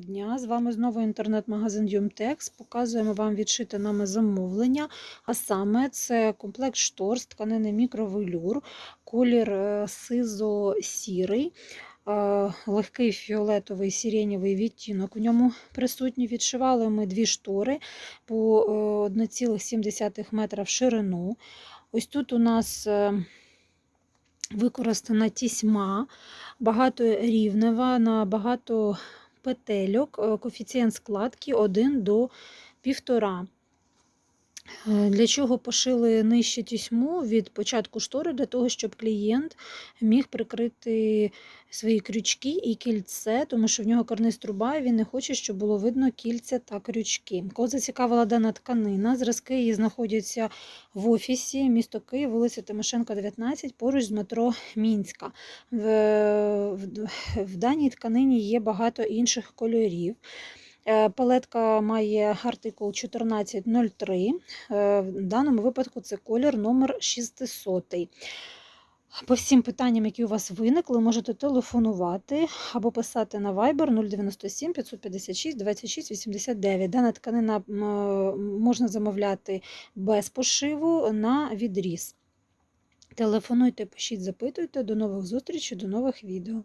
дня! З вами знову інтернет-магазин Юмтекс. Показуємо вам відшите нами замовлення. А саме це комплект штор з тканини мікровелюр, колір е, сизо-сірий, е, легкий фіолетовий сиренєвий відтінок. У ньому присутні відшивали ми дві штори по е, 1,7 метра в ширину. Ось тут у нас е, використана тісьма, багаторівнева на багато петельок, е, коефіцієнт складки 1 до 1,5. Е, Для чого пошили нижче тісьму від початку штори? Для того, щоб клієнт міг прикрити свої крючки і кільце, тому що в нього карниз труба, і він не хоче, щоб було видно кільця та крючки. Кого зацікавила дана тканина, зразки її знаходяться в офісі, місто Київ, вулиця Тимошенка, 19, поруч з метро Мінська. В, в, в даній тканині є багато інших кольорів. Е, Палетка має артикул 1403. Е, В даному випадку це колір номер 600. По всім питанням, які у вас виникли, можете телефонувати або писати на Viber 097 556 26 89. Дана тканина можна замовляти без пошиву на відріз. Телефонуйте, пишіть, запитуйте. До нових зустрічей, до нових відео.